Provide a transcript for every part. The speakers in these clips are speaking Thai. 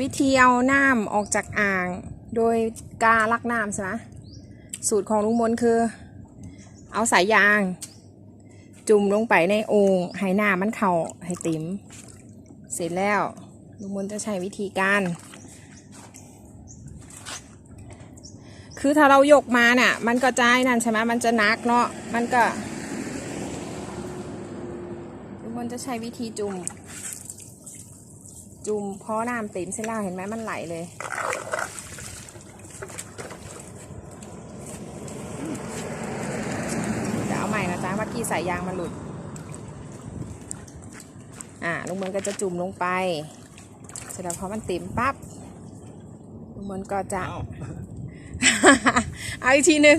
วิธีเอาน้ำออกจากอ่าง โดยกาลักน้ำใช่ไหมสูตรของลุงมนคือ เอาสายยาง จุ่มลงไปในโอ่งให้น้ำมันเข่าให้ต็มเสร็จแล้วลุงมนจะใช้วิธีการ คือถ้าเรายกมาเนี่ยมันก็จะนั่นใช่ไหมมันจะนักเนาะมันก็ลุงมนจะใช้วิธีจุ่ม จุ่มเพราะน้ำเต็มเส้นล่างเห็นไหมมันไหลเลยเดี๋ยวเอาใหม่นะจ๊ะเมื่อกี้สายยางมันหลุด อ่าลุงมนก็จะจุ่มลงไป เสร็จแล้วพอมันเต็มปั๊บลุงมนก็จะอ้าวเอาอีกทีหนึ่ง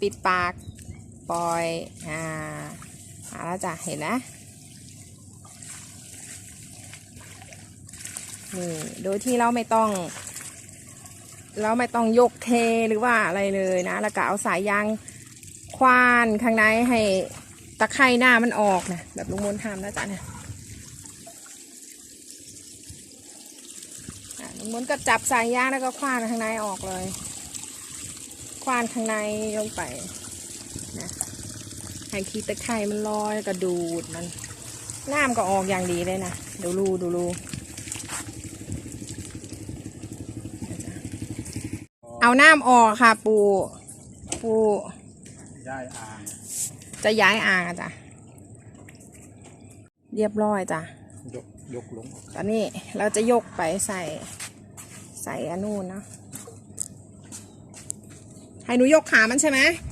ปิดปาก ปล่อย อ่ามาแล้วจ้ะเห็นนะ นี่ โดยที่เราไม่ต้อง เราไม่ต้องยกเทหรือว่าอะไรเลยนะ แล้วก็เอาสายยางควานข้างในให้ตะไคร่หน้ามันออกนะ แบบลุงมนทำนะจ๊ะเนี่ยลุงมนก็จับสายยางแล้วก็ควานข้างในออกเลย ควานข้างในลงไปนะให้ขี้ตะไคร่มันลอยก็ดูดมันน้ำก็ออกอย่างดีเลยนะ ดูรูดูรู เอาน้ำออกค่ะ ปูปูย้ายอ่างจะย้ายอ่างอะจ้ะเรียบร้อยจ้ะยกยกลงตอนนี้เราจะยกไปใส่ใส่อันนู่นเนอะให้หนูยกขามันใช่ไหมค